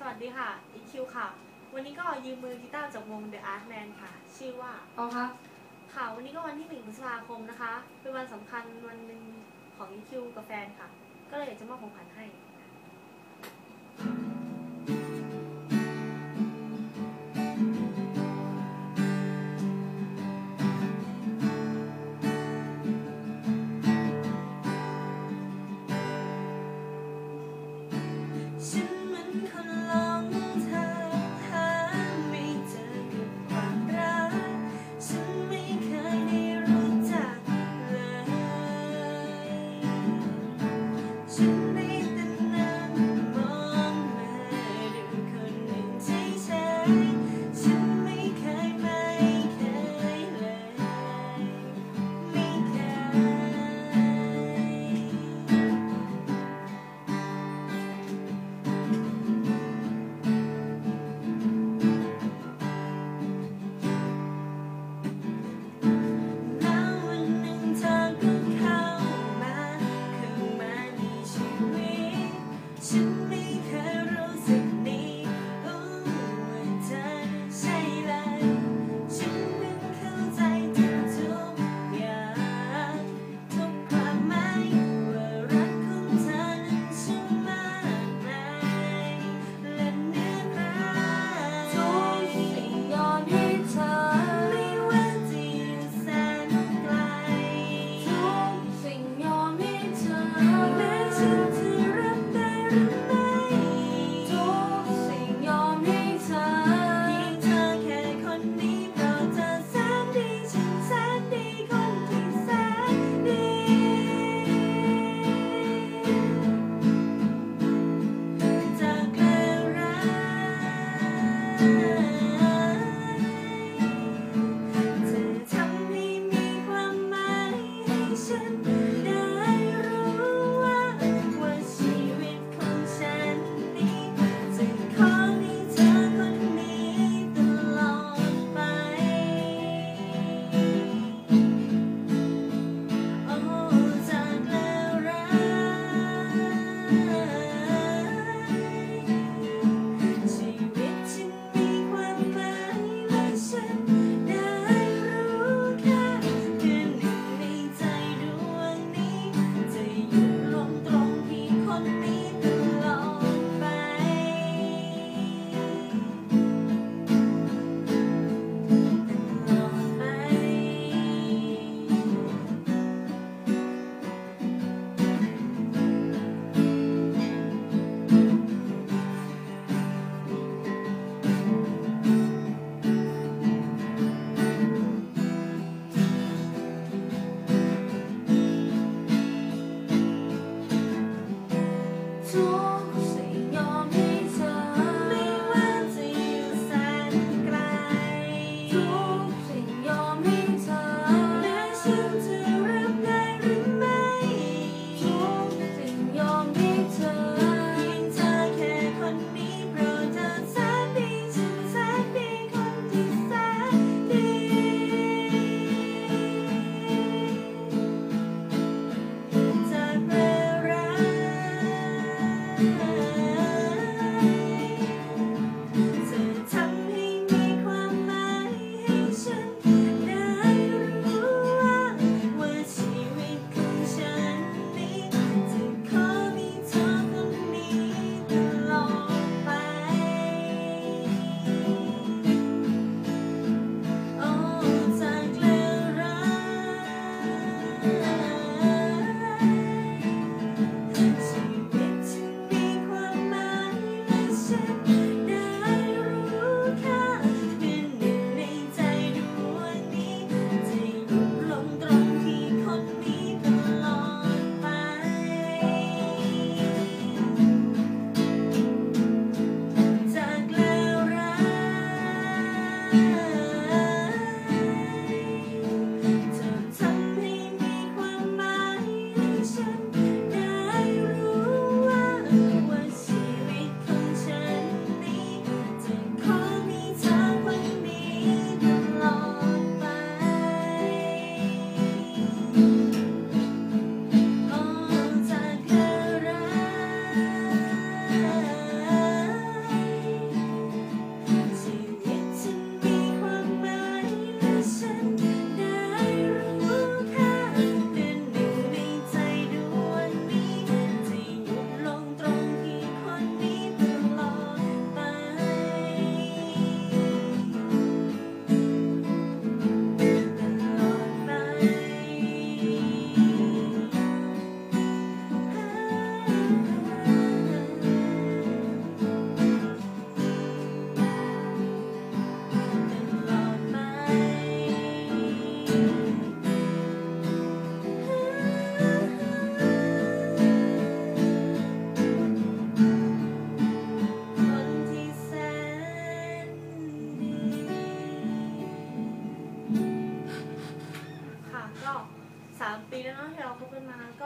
สวัสดีค่ะ อีคิวค่ะ วันนี้ก็ยืมมือกีตาร์จากวง The Art Man ค่ะ ชื่อว่าเอาครับค่ะ วันนี้ก็วันที่1พฤษภาคมนะคะ เป็นวันสำคัญวันหนึ่งของอีคิวกับแฟนค่ะ ก็เลยอยากจะมอบของขวัญให้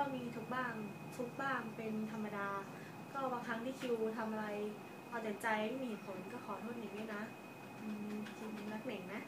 ็มีทุกบ้างทุกบ้างเป็นธรรมดา ก็บางครั้งที่คิวทำอะไรเอาแต่ใจไม่มีผลก็ขอโทษหนิงด้วยนะจริงรักหนิงนะ